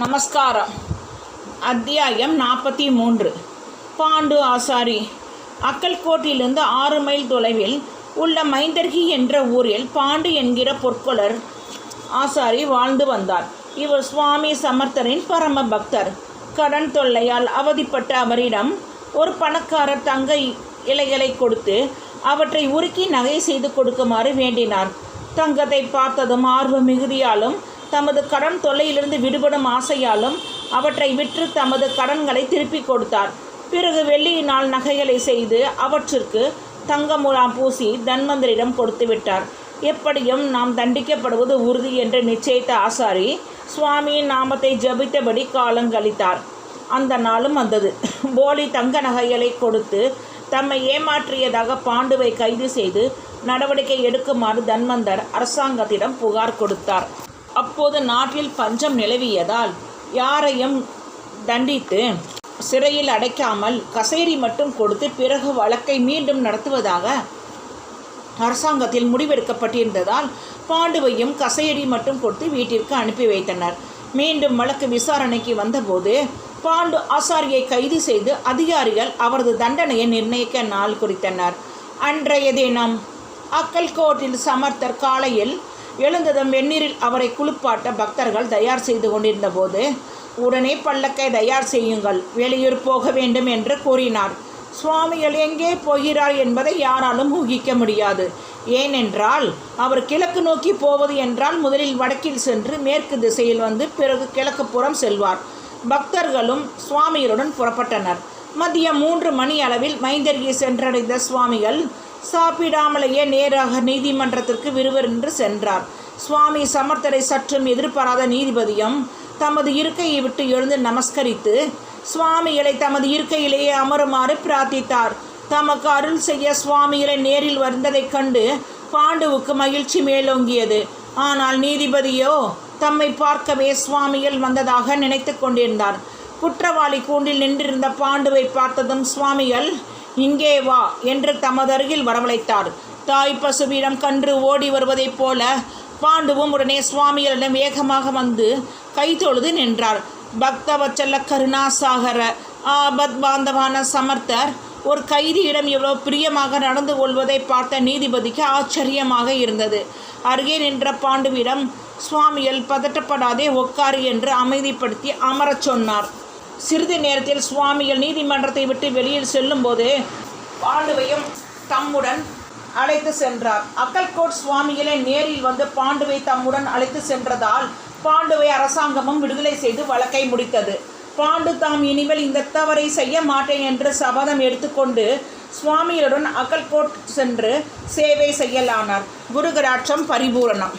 நமஸ்காரம் அத்தியாயம் நாற்பத்தி மூன்று. பாண்டு ஆசாரி. அக்கல்கோட்டிலிருந்து ஆறு மைல் தொலைவில் உள்ள மைந்தர்கி என்ற ஊரில் பாண்டு என்கிற பொற்கொலர் ஆசாரி வாழ்ந்து வந்தார். இவர் சுவாமி சமர்த்தரின் பரம பக்தர். கடன் தொல்லையால் அவதிப்பட்ட அவரிடம் ஒரு பணக்காரர் தங்க இலைகளை கொடுத்து அவற்றை உருக்கி நகை செய்து கொடுக்குமாறு வேண்டினார். தங்கத்தை பார்த்ததும் ஆர்வ மிகுதியாலும் தமது கடன் தொல்லையிலிருந்து விடுபடும் ஆசையாலும் அவற்றை விற்று தமது கடன்களை திருப்பிக் கொடுத்தார். பிறகு வெள்ளியினால் நகைகளை செய்து அவற்றிற்கு தங்க முலாம் பூசி தன்வந்தரிடம் கொடுத்து விட்டார். எப்படியும் நாம் தண்டிக்கப்படுவது உறுதி என்று நிச்சயித்த ஆசாரி சுவாமியின் நாமத்தை ஜபித்தபடி காலங்கழித்தார் அந்த நாளும் வந்தது. போலி தங்க நகைகளை கொடுத்து தம்மை ஏமாற்றியதாக பாண்டுவை கைது செய்து நடவடிக்கை எடுக்குமாறு தன்வந்தர் அரசாங்கத்திடம் புகார் கொடுத்தார். அப்போது நாட்டில் பஞ்சம் நிலவியதால் யாரையும் தண்டித்து சிறையில் அடைக்காமல் கசேரி மட்டும் கொடுத்து பிறகு வழக்கை மீண்டும் நடத்துவதாக அரசாங்கத்தில் முடிவெடுக்கப்பட்டிருந்ததால் பாண்டுவையும் கசையடி மட்டும் கொடுத்து வீட்டிற்கு அனுப்பி வைத்தனர். மீண்டும் வழக்கு விசாரணைக்கு வந்தபோது பாண்டு ஆசாரியை கைது செய்து அதிகாரிகள் அவரது தண்டனையை நிர்ணயிக்க நாள் குறித்தனர். அன்றைய தினம் அக்கல்கோட்டில் சமர்த்தர் காலையில் எழுந்ததும் வெந்நீரில் அவரை குளிப்பாட்ட பக்தர்கள் தயார் செய்து கொண்டிருந்த போது உடனே பல்லக்கை தயார் செய்யுங்கள் வெளியூர் போக வேண்டும் என்று கூறினார். சுவாமிகள் எங்கே போகிறார் என்பதை யாராலும் ஊகிக்க முடியாது. ஏனென்றால் அவர் கிழக்கு நோக்கி போவது என்றால் முதலில் வடக்கில் சென்று மேற்கு திசையில் வந்து பிறகு கிழக்கு புறம் செல்வார். பக்தர்களும் சுவாமிகளுடன் புறப்பட்டனர். மதியம் மூன்று மணி அளவில் மைந்தர்கி சென்றடைந்த சுவாமிகள் சாப்பிடாமலேயே நேராக நீதிமன்றத்திற்கு விறுவிறுன்று சென்றார். சுவாமி சமர்த்தரை சற்றும் எதிர்பாராத நீதிபதியும் தமது இருக்கையை விட்டு எழுந்து நமஸ்கரித்து சுவாமிகளை தமது இருக்கையிலேயே அமருமாறு பிரார்த்தித்தார். தமக்கு அருள் செய்ய சுவாமிகளை நேரில் வந்ததைக் கண்டு பாண்டுவுக்கு மகிழ்ச்சி மேலோங்கியது. ஆனால் நீதிபதியோ தம்மை பார்க்கவே சுவாமிகள் வந்ததாக நினைத்து கொண்டிருந்தார். குற்றவாளி கூண்டில் நின்றிருந்த பாண்டுவை பார்த்ததும் சுவாமிகள் இங்கே வா என்று தமது அருகில் வரவழைத்தார். தாய் பசுவிடம் கன்று ஓடி வருவதைப் போல பாண்டுவும் உடனே சுவாமிகளிடம் வேகமாக வந்து கை தொழுது நின்றார். பக்தவச்சல்ல கருணாசாகர ஆபத் பாந்தவான சமர்த்தர் ஒரு கைதியிடம் எவ்வளோ பிரியமாக நடந்து கொள்வதை பார்த்த நீதிபதிக்கு ஆச்சரியமாக இருந்தது. அருகே நின்ற பாண்டுவிடம் சுவாமிகள் பதட்டப்படாதே உட்காரு என்று அமைதிப்படுத்தி அமரச் சொன்னார். சிறிது நேரத்தில் சுவாமிகள் நீதிமன்றத்தை விட்டு வெளியில் செல்லும்போது பாண்டுவையும் தம்முடன் அழைத்து சென்றார். அக்கல்கோட் சுவாமிகளை நேரில் வந்து பாண்டுவை தம்முடன் அழைத்து சென்றதால் பாண்டுவை அரசாங்கமும் விடுதலை செய்து வழக்கை முடித்தது. பாண்டு தாம் இனிமேல் இந்த தவறை செய்ய மாட்டேன் என்று சபதம் எடுத்துக்கொண்டு சுவாமிகளுடன் அக்கல்கோட் சென்று சேவை செய்யலானார். குருகராட்சம் பரிபூரணம்.